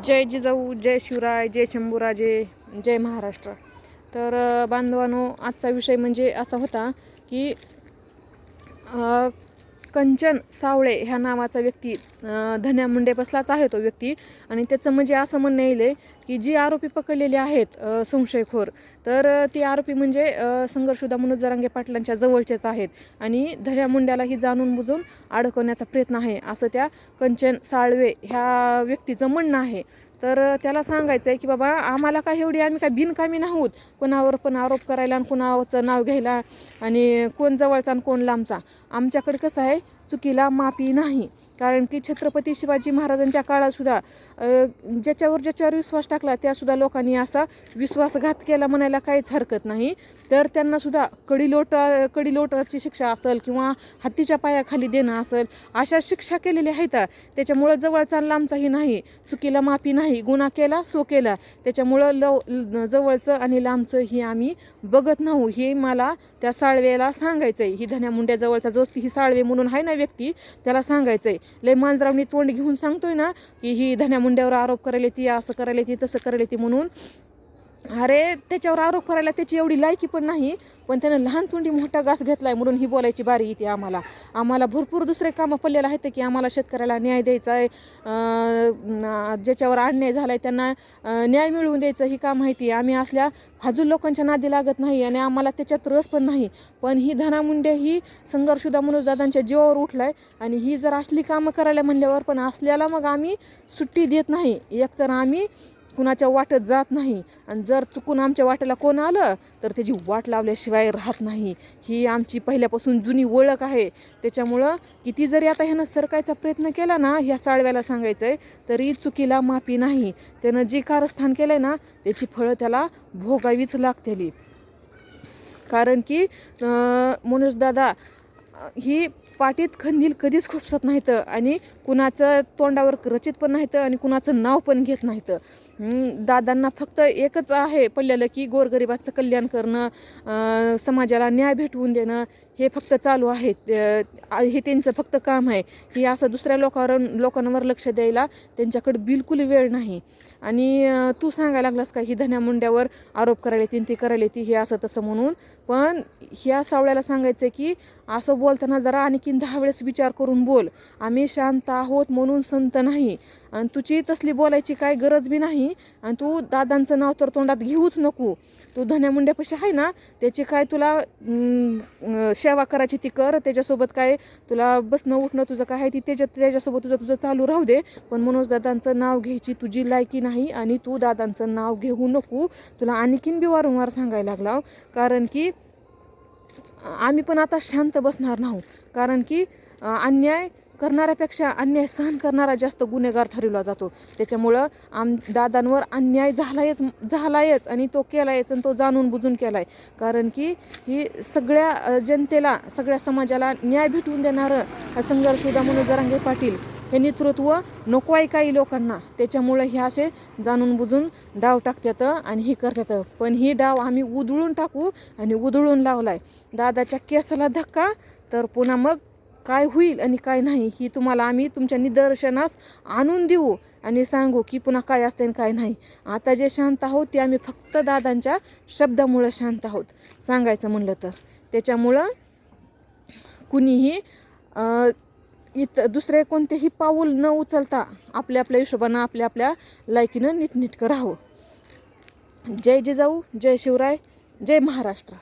जय जिजाऊ जय शिवराय जय शंभूराजे जय महाराष्ट्र. तर बांधवांनो बांधवानो आजचा विषय म्हणजे असा होता की कंचन सावळे ह्या नावाचा व्यक्ती धन्या मुंडे बसलाच आहे तो व्यक्ती. आणि त्याचं म्हणजे असं म्हणणं येईल की जी आरोपी पकडलेली आहेत संशयखोर तर ती आरोपी म्हणजे संघर्षुदा मनोज जरांगे पाटलांच्या जवळचेच आहेत. आणि धन्या मुंड्यालाही जाणून बुजून अडकवण्याचा प्रयत्न आहे असं त्या कंचन साळवे ह्या व्यक्तीचं म्हणणं आहे. तर त्याला सांगायचं आहे की बाबा आम्हाला काय एवढी आम्ही काय बिनकामी नाहोत. कोणावर पण आरोप करायला आणि कोणाचं नाव घ्यायला आणि कोण जवळचा आणि कोण लांबचा. आमच्याकडे कसं आहे चुकीला माफी नाही. कारण की छत्रपती शिवाजी महाराजांच्या काळातसुद्धा ज्याच्यावर ज्याच्यावर विश्वास टाकला त्यासुद्धा लोकांनी असा विश्वासघात केला म्हणायला काहीच हरकत नाही. तर त्यांनासुद्धा कडीलोट कडीलोटाची शिक्षा असेल किंवा हत्तीच्या पायाखाली देणं असेल अशा शिक्षा केलेल्या आहेत. त्याच्यामुळं जवळचा लांबचाही नाही चुकीला माफी नाही गुन्हा केला सो केला. त्याच्यामुळं लव जवळचं आणि लांबचं ही आम्ही बघत नाहू. हे मला त्या साळवेला सांगायचं आहे ही धन्या मुंड्याजवळचा जो ही साळवे म्हणून आहे ना व्यक्ती त्याला सांगायचं आहे लय मांजरावनी तोंड घेऊन सांगतोय ना की ही धन्या मुंड्यावर आरोप करायला ती असं करायला ती तसं करायला ती म्हणून. अरे त्याच्यावर आरोप करायला त्याची एवढी लायकी पण नाही पण त्यानं लहान तोंडी मोठा घास घेतलाय म्हणून ही बोलायची बारी येते आम्हाला. आम्हाला भरपूर दुसरे कामं पडलेलं आहेत की आम्हाला शेतकऱ्याला न्याय द्यायचा आहे ज्याच्यावर अन्याय झाला आहे त्यांना न्याय मिळवून द्यायचं ही काम माहिती आहे आम्ही असल्या फाजूल लोकांच्या नादी लागत नाही आणि आम्हाला त्याच्यात रस पण नाही. पण ही धना मुंडे ही संघर्षुदा मनोज दादांच्या जीवावर उठलाय आणि ही जर असली कामं करायला म्हणल्यावर पण असल्याला मग आम्ही सुट्टी देत नाही. एकतर आम्ही कुणाच्या वाटत जात नाही. आणि जर चुकून आमच्या वाटेला कोण आलं तर त्याची वाट लावल्याशिवाय राहत नाही. ही आमची पहिल्यापासून जुनी ओळख आहे. त्याच्यामुळं किती जरी आता ह्यानं सरकायचा प्रयत्न केला ना ह्या साळव्याला सांगायचं आहे तरी चुकीला माफी नाही. त्यानं जे कारस्थान केलं आहे ना त्याची फळं त्याला भोगावीच लागतेली. कारण की मनोजदादा ही पाटीत खंदील कधीच खुपसत नाहीत. आणि कुणाचं तोंडावर रचित पण नाहीत आणि कुणाचं नाव पण घेत नाहीत. दादांना फक्त एकच आहे पडलेलं की गोरगरिबाचं कल्याण करणं समाजाला न्याय भेटवून देणं हे फक्त चालू आहे. हे त्यांचं फक्त काम आहे. की असं दुसऱ्या लोकांवर लोकांवर लक्ष द्यायला त्यांच्याकडे बिलकुल वेळ नाही. आणि तू सांगायला लागलास का ही धन्या मुंड्यावर आरोप करायला येतील ती करायला येते हे असं तसं म्हणून. पण ह्या सावळ्याला सांगायचं की असं बोलताना जरा आणखीन दहा वेळेस विचार करून बोल. आम्ही शांत आहोत म्हणून संत नाही. आणि तुझी तसली बोलायची काय गरज बी नाही. आणि तू दादांचं नाव तर तोंडात घेऊच नको. तू धन्या मुंड्यापाशी आहे ना त्याची काय तुला सेवा करायची ती कर त्याच्यासोबत काय तुला बसणं उठणं तुझं काय आहे ती त्याच्यात त्याच्यासोबत तुझं तुझं चालू राहू दे. पण मनोज दादांचं नाव घ्यायची तुझी लायकी नाही आणि तू दादांचं नाव घेऊ नको. तुला आणखीन बी वारंवार सांगायला लागला हो. कारण की आम्ही पण आता शांत बसणार नाहू कारण की अन्याय करणाऱ्यापेक्षा अन्याय सहन करणारा जास्त गुन्हेगार ठरवला जातो. त्याच्यामुळं आम दादांवर अन्याय झालायच झालायच आणि तो केलायच आणि तो जाणून बुजून केलाय. कारण की ही सगळ्या जनतेला सगळ्या समाजाला न्याय भेटवून देणारं हा संघर्षुदा मनोज जरांगे पाटील हे नेतृत्व नको आहे काही लोकांना. त्याच्यामुळं हे असे जाणून बुजून डाव टाकतात आणि हे करतात. पण ही डाव आम्ही उधळून टाकू आणि उधळून लावलाय. दादाच्या केसाला धक्का तर पुन्हा मग काय होईल आणि काय नाही ही तुम्हाला आम्ही तुमच्या निदर्शनास आणून देऊ आणि सांगू की पुन्हा काय असते आणि काय नाही. आता जे शांत आहोत ते आम्ही फक्त दादांच्या शब्दामुळं शांत आहोत. सांगायचं म्हणलं तर. त्याच्यामुळं कुणीही इत इथं दुसरे कोणतेही पाऊल न उचलता आपल्या आपल्या हिशोबानं आपल्या आपल्या लायकीनं नीटनीटकं राहावं. जय जिजाऊ जय शिवराय जय महाराष्ट्र.